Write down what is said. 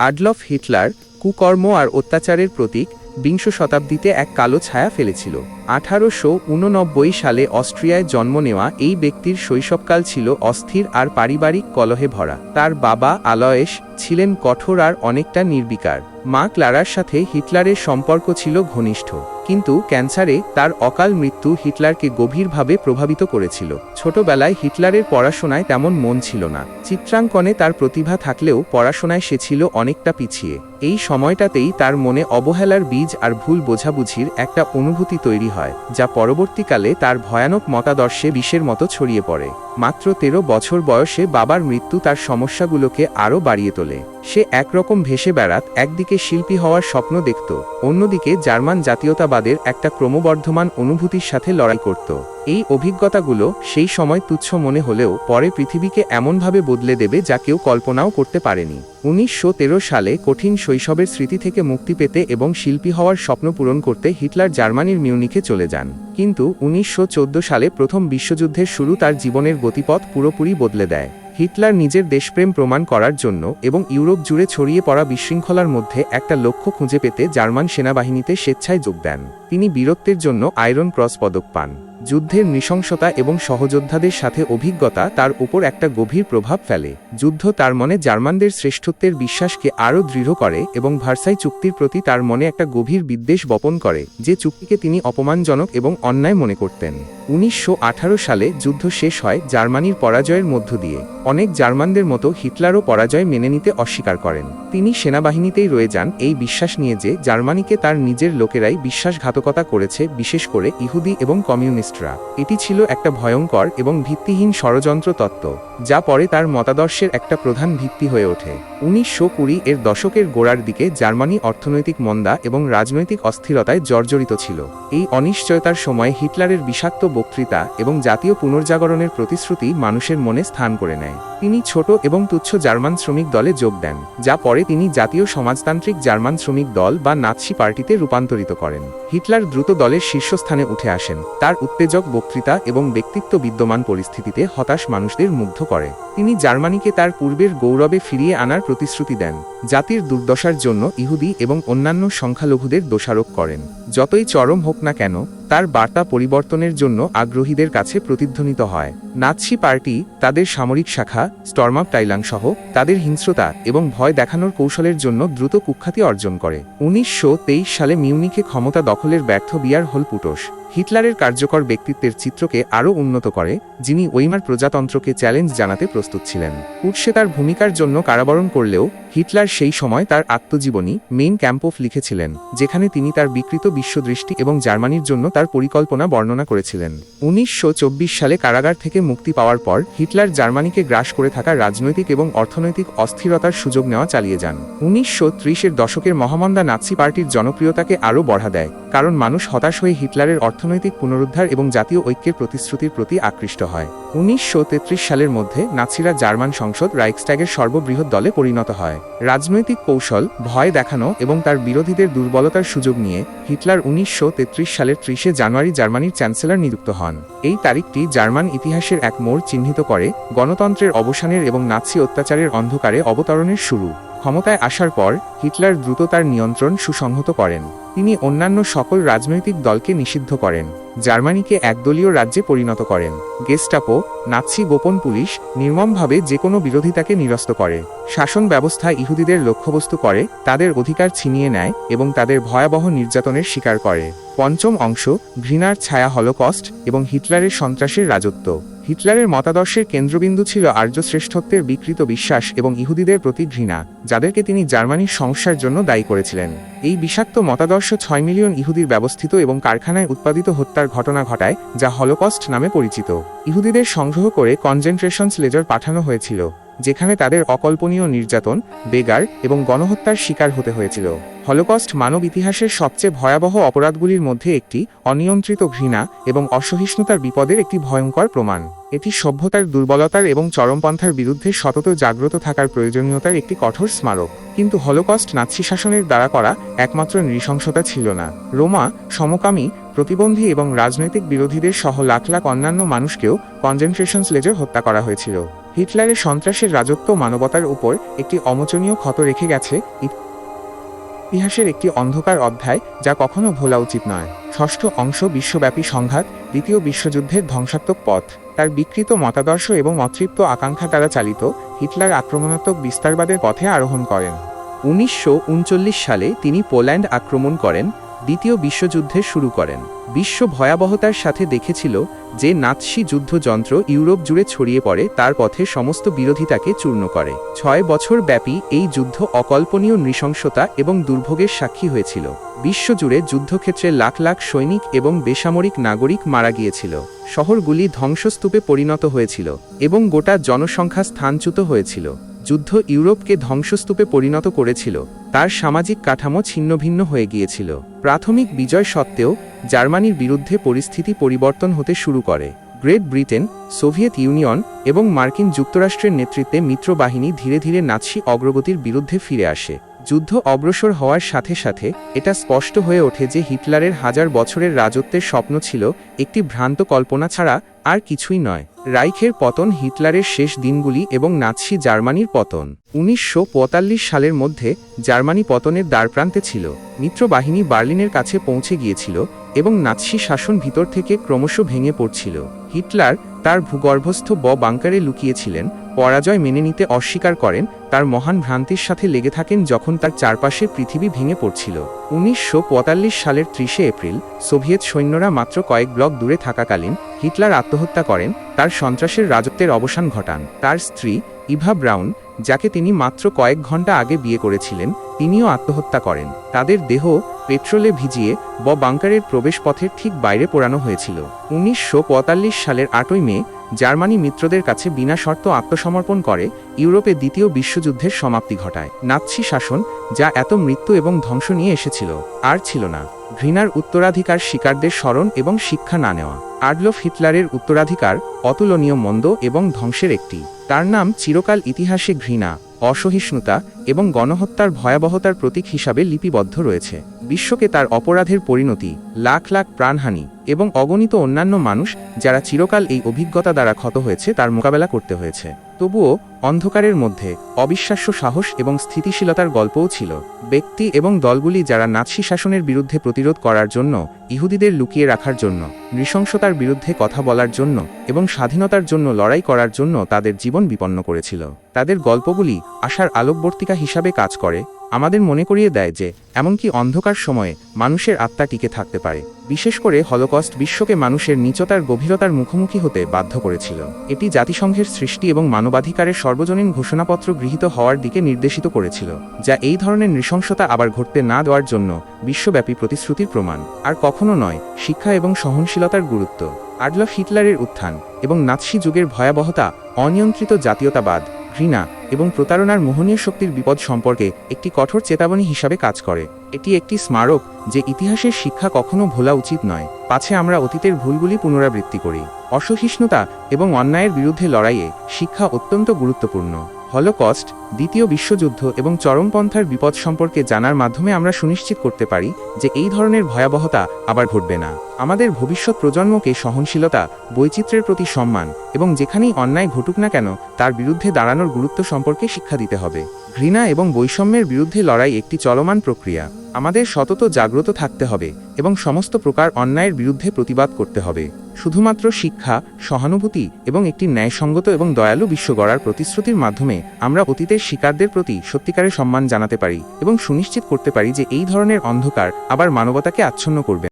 Adolf Hitler কুকর্ম আর অত্যাচারের প্রতীক বিংশ শতাব্দীতে এক কালো ছায়া ফেলেছিল। আঠারোশো উননব্বই সালে অস্ট্রিয়ায় জন্ম নেওয়া এই ব্যক্তির শৈশবকাল ছিল অস্থির আর পারিবারিক কলহে ভরা। তার বাবা আলয়েস ছিলেন কঠোর আর অনেকটা নির্বিকার। মা ক্লারার সাথে হিটলারের সম্পর্ক ছিল ঘনিষ্ঠ। কিন্তু ক্যান্সারে তার অকাল মৃত্যু হিটলারকে গভীরভাবে প্রভাবিত করেছিল। ছোটবেলায় হিটলারের পড়াশোনায় তেমন মন ছিল না। চিত্রাঙ্কনে তার প্রতিভা থাকলেও পড়াশোনায় সে ছিল অনেকটা পিছিয়ে। এই সময়টাতেই তার মনে অবহেলার বীজ আর ভুল বোঝাবুঝির একটা অনুভূতি তৈরি হয়, যা পরবর্তীকালে তার ভয়ানক মতাদর্শে বিষের মতো ছড়িয়ে পড়ে। মাত্র তেরো বছর বয়সে বাবার মৃত্যু তার সমস্যাগুলোকে আরও বাড়িয়ে তোলে। সে একরকম ভেসে বেড়াত, একদিকে শিল্পী হওয়ার স্বপ্ন দেখত, অন্যদিকে জার্মান জাতীয়তাবাদের একটা ক্রমবর্ধমান অনুভূতির সাথে লড়াই করত। এই অভিজ্ঞতাগুলো সেই সময় তুচ্ছ মনে হলেও পরে পৃথিবীকে এমনভাবে বদলে দেবে যা কেউ কল্পনাও করতে পারেনি। উনিশশো তেরো সালে কঠিন শৈশবের স্মৃতি থেকে মুক্তি পেতে এবং শিল্পী হওয়ার স্বপ্ন পূরণ করতে হিটলার জার্মানির মিউনিকে চলে যান। কিন্তু উনিশশো চৌদ্দ সালে প্রথম বিশ্বযুদ্ধের শুরু তার জীবনের গতিপথ পুরোপুরি বদলে দেয়। হিটলার নিজের দেশপ্রেম প্রমাণ করার জন্য এবং ইউরোপ জুড়ে ছড়িয়ে পড়া বিশৃঙ্খলার মধ্যে একটা লক্ষ্য খুঁজে পেতে জার্মান সেনাবাহিনীতে স্বেচ্ছায় যোগ দেন। তিনি বীরত্বের জন্য আয়রন ক্রস পদক পান। যুদ্ধের নৃশংসতা এবং সহযোদ্ধাদের সাথে অভিজ্ঞতা তার উপর একটা গভীর প্রভাব ফেলে। যুদ্ধ তার মনে জার্মানদের শ্রেষ্ঠত্বের বিশ্বাসকে আরও দৃঢ় করে এবং ভার্সাই চুক্তির প্রতি তার মনে একটা গভীর বিদ্বেষ বপন করে, যে চুক্তিকে তিনি অপমানজনক এবং অন্যায় মনে করতেন। উনিশশো আঠারো সালে যুদ্ধ শেষ হয় জার্মানির পরাজয়ের মধ্য দিয়ে। অনেক জার্মানদের মতো হিটলারও পরাজয় মেনে নিতে অস্বীকার করেন। তিনি সেনাবাহিনীতেই রয়ে যান এই বিশ্বাস নিয়ে যে জার্মানিকে তার নিজের লোকেরাই বিশ্বাসঘাতকতা করেছে, বিশেষ করে ইহুদি এবং কমিউনিস্টরা এটি ছিল একটা ভয়ঙ্কর এবং ভিত্তিহীন ষড়যন্ত্র তত্ত্ব, যা পরে তার মতাদর্শের একটা প্রধান ভিত্তি হয়ে ওঠে। উনিশশো কুড়ি এর দশকের গোড়ার দিকে জার্মানি অর্থনৈতিক মন্দা এবং রাজনৈতিক অস্থিরতায় জর্জরিত ছিল। এই অনিশ্চয়তার সময় হিটলারের বিষাক্ত বক্তৃতা এবং জাতীয় পুনর্জাগরণের প্রতিশ্রুতি মানুষের মনে স্থান করে নেয়। তিনি ছোট এবং তুচ্ছ জার্মান শ্রমিক দলে যোগ দেন, যা পরে তিনি জাতীয় সমাজতান্ত্রিক জার্মান শ্রমিক দল বা নাৎসি পার্টিতে রূপান্তরিত করেন। হিটলার দ্রুত দলের শীর্ষস্থানে উঠে আসেন, তার উত্তেজক, বক্তৃতা এবং ব্যক্তিত্ব বিদ্যমান পরিস্থিতিতে হতাশ মানুষদের মুগ্ধ করে। তিনি জার্মানিকে তার পূর্বের গৌরবে ফিরিয়ে আনার প্রতিশ্রুতি দেন, জাতির দুর্দশার জন্য ইহুদি এবং অন্যান্য সংখ্যালঘুদের দোষারোপ করেন। যতই চরম হোক না কেন, তার বার্তা পরিবর্তনের জন্য আগ্রহীদের কাছে প্রতিধ্বনিত হয়। নাৎসি পার্টি, তাদের সামরিক শাখা স্টর্মাপ টাইলাং সহ, তাদের হিংস্রতা এবং ভয় দেখানোর কৌশলের জন্য দ্রুত কুখ্যাতি অর্জন করে। উনিশশো তেইশ সালে মিউনিকে ক্ষমতা দখলের ব্যর্থ বিয়ার হল পুটোস হিটলারের কার্যকর ব্যক্তিত্বের চিত্রকে আরও উন্নত করে, যিনি ওইমার প্রজাতন্ত্রকে চ্যালেঞ্জ জানাতে প্রস্তুত ছিলেন। উৎসে তার ভূমিকার জন্য কারাবরণ করলেও, হিটলার সেই সময় তার আত্মজীবনী, মেইন ক্যাম্পোফ লিখেছিলেন, যেখানে তিনি তার বিকৃত বিশ্বদৃষ্টি এবং জার্মানির জন্য তার পরিকল্পনা বর্ণনা করেছিলেন। উনিশশো চব্বিশ সালে কারাগার থেকে মুক্তি পাওয়ার পর, হিটলার জার্মানিকে গ্রাস করে থাকা রাজনৈতিক এবং অর্থনৈতিক অস্থিরতার সুযোগ নেওয়া চালিয়ে যান। উনিশশো ত্রিশের দশকের মহামন্দা নাৎসি পার্টির জনপ্রিয়তাকে আরও বঢ়া দেয়, কারণ মানুষ হতাশ হয়ে হিটলারের অর্থনৈতিক পুনরুদ্ধার এবং জাতীয় ঐক্যের প্রতিশ্রুতির প্রতি আকৃষ্ট হয়। উনিশশো তেত্রিশ সালের মধ্যে নাৎসিরা জার্মান সংসদ রাইকস্ট্যাগের সর্ববৃহৎ দলে পরিণত হয়। রাজনৈতিক কৌশল, ভয় দেখানো এবং তার বিরোধীদের দুর্বলতার সুযোগ নিয়ে হিটলার উনিশশো তেত্রিশ সালের ত্রিশে জানুয়ারি জার্মানির চ্যান্সেলর নিযুক্ত হন। এই তারিখটি জার্মান ইতিহাসের এক মোড় চিহ্নিত করে গণতন্ত্রের অবসানের এবং নাৎসি অত্যাচারের অন্ধকারে অবতরণের শুরু। ক্ষমতায় আসার পর, হিটলার দ্রুত তার নিয়ন্ত্রণ সুসংহত করেন। তিনি অন্যান্য সকল রাজনৈতিক দলকে নিষিদ্ধ করেন। জার্মানিকে একদলীয় রাজ্যে পরিণত করেন। গেস্টাপো, নাৎসি গোপন পুলিশ, নির্মমভাবে যে কোনো বিরোধিতাকে নিরস্ত করে। শাসন ব্যবস্থা ইহুদিদের লক্ষ্যবস্তু করে, তাদের অধিকার ছিনিয়ে নেয় এবং তাদের ভয়াবহ নির্যাতনের শিকার করে। পঞ্চম অংশ, ঘৃণার ছায়া হলোকস্ট এবং হিটলারের সন্ত্রাসের রাজত্ব। হিটলারের মতাদর্শের কেন্দ্রবিন্দু ছিল আর্য শ্রেষ্ঠত্বের বিকৃত বিশ্বাস এবং ইহুদিদের প্রতি ঘৃণা, যাদেরকে তিনি জার্মানির সমস্যার জন্য দায়ী করেছিলেন। এই বিষাক্ত মতাদর্শ ছয় মিলিয়ন ইহুদির ব্যবস্থিত এবং কারখানায় উৎপাদিত হত্যার ঘটনা ঘটায়, যা হলোকস্ট নামে পরিচিত। ইহুদিদের সংগ্রহ করে কনজেন্ট্রেশনস লেজার পাঠানো হয়েছিল। যেখানে তাদের অকল্পনীয় নির্যাতন, বেগার এবং গণহত্যার শিকার হতে হয়েছিল। হলোকস্ট মানব ইতিহাসের সবচেয়ে ভয়াবহ অপরাধগুলির মধ্যে একটি অনিয়ন্ত্রিত ঘৃণা এবং অসহিষ্ণুতার বিপদের একটি ভয়ঙ্কর প্রমাণ। এটি সভ্যতার দুর্বলতার এবং চরমপন্থার বিরুদ্ধে সতত জাগ্রত থাকার প্রয়োজনীয়তার একটি কঠোর স্মারক। কিন্তু হলোকস্ট নাৎসি শাসনের দ্বারা করা একমাত্র নৃশংসতা ছিল না। রোমা, সমকামী, প্রতিবন্ধী এবং রাজনৈতিক বিরোধীদের সহ লাখ লাখ অন্যান্য মানুষকেও কনজেন্ট্রেশন লেজে হত্যা করা হয়েছিল। হিটলারের সন্ত্রাসের রাজত্ব মানবতার উপর একটি অমোচনীয় ক্ষত রেখে গেছে ইতিহাসের একটি অন্ধকার অধ্যায় যা কখনো ভোলা উচিত নয়। ষষ্ঠ অংশ বিশ্বব্যাপী সংঘাত, দ্বিতীয় বিশ্বযুদ্ধের ধ্বংসাত্মক পথ, তার বিকৃত মতাদর্শ এবং অতৃপ্ত আকাঙ্ক্ষা দ্বারা চালিত হিটলার আক্রমণাত্মক বিস্তারবাদের পথে আরোহণ করেন। উনিশশো উনচল্লিশ সালে তিনি পোল্যান্ড আক্রমণ করেন দ্বিতীয় বিশ্বযুদ্ধের শুরু করেন। বিশ্ব ভয়াবহতার সাথে দেখেছিল যে নাৎসি যুদ্ধযন্ত্র ইউরোপ জুড়ে ছড়িয়ে পড়ে, তার পথে সমস্ত বিরোধিতাকে চূর্ণ করে। ছয় বছর ব্যাপী এই যুদ্ধ অকল্পনীয় নৃশংসতা এবং দুর্ভোগের সাক্ষী হয়েছিল। বিশ্বজুড়ে যুদ্ধক্ষেত্রে লাখ লাখ সৈনিক এবং বেসামরিক নাগরিক মারা গিয়েছিল। শহরগুলি ধ্বংসস্তূপে পরিণত হয়েছিল এবং গোটা জনসংখ্যা স্থানচ্যুত হয়েছিল। যুদ্ধ ইউরোপকে ধ্বংসস্তূপে পরিণত করেছিল, তার সামাজিক কাঠামো ছিন্নভিন্ন হয়ে গিয়েছিল। প্রাথমিক বিজয় সত্ত্বেও জার্মানির বিরুদ্ধে পরিস্থিতি পরিবর্তন হতে শুরু করে। গ্রেট ব্রিটেন, সোভিয়েত ইউনিয়ন এবং মার্কিন যুক্তরাষ্ট্রের নেতৃত্বে মিত্রবাহিনী ধীরে ধীরে নাৎসি অগ্রগতির বিরুদ্ধে ফিরে আসে। যুদ্ধ অগ্রসর হওয়ার সাথে সাথে, এটা স্পষ্ট হয়ে ওঠে যে হিটলারের হাজার বছরের রাজত্বের স্বপ্ন ছিল একটি ভ্রান্ত কল্পনা ছাড়া আর কিছুই নয়। রাইখের পতন হিটলারের শেষ দিনগুলি এবং নাৎসি জার্মানির পতন। উনিশশো পঁয়তাল্লিশ সালের মধ্যে জার্মানি পতনের দ্বারপ্রান্তে ছিল। মিত্রবাহিনী বার্লিনের কাছে পৌঁছে গিয়েছিল এবং নাৎসি শাসন ভিতর থেকে ক্রমশ ভেঙে পড়ছিল। হিটলার তার ভূগর্ভস্থ ব বাংকারে লুকিয়েছিলেন পরাজয় মেনে নিতে অস্বীকার করেন, তার মহান ভ্রান্তির সাথে লেগে থাকেন যখন তার চারপাশে পৃথিবী ভেঙে পড়ছিল। উনিশশো পঁয়তাল্লিশ সালের ত্রিশে এপ্রিল, সোভিয়েত সৈন্যরা মাত্র কয়েক ব্লক দূরে থাকাকালীন হিটলার আত্মহত্যা করেন, তার সন্ত্রাসের রাজত্বের অবসান ঘটান। তার স্ত্রী ইভা ব্রাউন, যাকে তিনি মাত্র কয়েক ঘণ্টা আগে বিয়ে করেছিলেন, তিনিও আত্মহত্যা করেন। তাদের দেহ পেট্রোলে ভিজিয়ে ব বাংকারের প্রবেশপথের ঠিক বাইরে পোড়ানো হয়েছিল। উনিশশো পঁয়তাল্লিশ সালের আটই মে জার্মানি মিত্রদের কাছে বিনা শর্ত আত্মসমর্পণ করে, ইউরোপে দ্বিতীয় বিশ্বযুদ্ধের সমাপ্তি ঘটায়। নাৎসি শাসন, যা এত মৃত্যু এবং ধ্বংস নিয়ে এসেছিল, আর ছিল না। ঘৃণার উত্তরাধিকার শিকারদের স্মরণ এবং শিক্ষা না নেওয়া। আডলফ হিটলারের উত্তরাধিকার অতুলনীয় মন্দ এবং ধ্বংসের একটি। তার নাম চিরকাল ইতিহাসে ঘৃণা। অসহিষ্ণুতা এবং গণহত্যার ভয়াবহতার প্রতীক হিসাবে লিপিবদ্ধ রয়েছে। বিশ্বকে তার অপরাধের পরিণতি, লাখ লাখ প্রাণহানি এবং অগণিত অন্যান্য মানুষ যারা চিরকাল এই অভিজ্ঞতা দ্বারা ক্ষত হয়েছে তার মোকাবেলা করতে হয়েছে। তবুও অন্ধকারের মধ্যে অবিশ্বাস্য সাহস এবং স্থিতিশীলতার গল্পও ছিল। ব্যক্তি এবং দলগুলি যারা নাৎসি শাসনের বিরুদ্ধে প্রতিরোধ করার জন্য, ইহুদিদের লুকিয়ে রাখার জন্য, নৃশংসতার বিরুদ্ধে কথা বলার জন্য এবং স্বাধীনতার জন্য লড়াই করার জন্য তাদের জীবন বিপন্ন করেছিল। তাদের গল্পগুলি আশার আলোকবর্তিকা হিসাবে কাজ করে আমাদের মনে করিয়ে দেয় যে, এমনকি অন্ধকার সময়ে মানুষের আত্মা টিকে থাকতে পারে। বিশেষ করে হলোকস্ট বিশ্বকে মানুষের নিচতার গভীরতার মুখোমুখি হতে বাধ্য করেছিল। এটি জাতিসংঘের সৃষ্টি এবং মানবাধিকারের সর্বজনীন ঘোষণাপত্র গৃহীত হওয়ার দিকে নির্দেশিত করেছিল, যা এই ধরনের নৃশংসতা আবার ঘটতে না দেওয়ার জন্য বিশ্বব্যাপী প্রতিশ্রুতির প্রমাণ। আর কখনো নয়, শিক্ষা এবং সহনশীলতার গুরুত্ব। আডলফ হিটলারের উত্থান এবং নাৎসি যুগের ভয়াবহতা, অনিয়ন্ত্রিত জাতীয়তাবাদ ঘৃণা এবং প্রতারণার মোহনীয় শক্তির বিপদ সম্পর্কে একটি কঠোর চেতাবনী হিসাবে কাজ করে। এটি একটি স্মারক যে ইতিহাসের শিক্ষা কখনো ভোলা উচিত নয়। পাছে আমরা অতীতের ভুলগুলি পুনরাবৃত্তি করি। অসহিষ্ণুতা এবং অন্যায়ের বিরুদ্ধে লড়াইয়ে শিক্ষা অত্যন্ত গুরুত্বপূর্ণ। হলোকস্ট, দ্বিতীয় বিশ্বযুদ্ধ এবং চরমপন্থার বিপদ সম্পর্কে জানার মাধ্যমে আমরা সুনিশ্চিত করতে পারি যে এই ধরনের ভয়াবহতা আবার ঘটবে না। আমাদের ভবিষ্যৎ প্রজন্মকে সহনশীলতা, বৈচিত্র্যের প্রতি সম্মান এবং যেখানেই অন্যায় ঘটুক না কেন, তার বিরুদ্ধে দাঁড়ানোর গুরুত্ব সম্পর্কে শিক্ষা দিতে হবে। ঘৃণা এবং বৈষম্যের বিরুদ্ধে লড়াই একটি চলমান প্রক্রিয়া। আমাদের সতত জাগ্রত থাকতে হবে এবং সমস্ত প্রকার অন্যায়ের বিরুদ্ধে প্রতিবাদ করতে হবে। শুধুমাত্র শিক্ষা, সহানুভূতি এবং একটি ন্যায়সঙ্গত এবং দয়ালু বিশ্ব গড়ার প্রতিশ্রুতির মাধ্যমে আমরা অতীতের শিকারদের প্রতি সত্যিকারের সম্মান জানাতে পারি এবং সুনিশ্চিত করতে পারি যে এই ধরনের অন্ধকার আবার মানবতাকে আচ্ছন্ন করবে।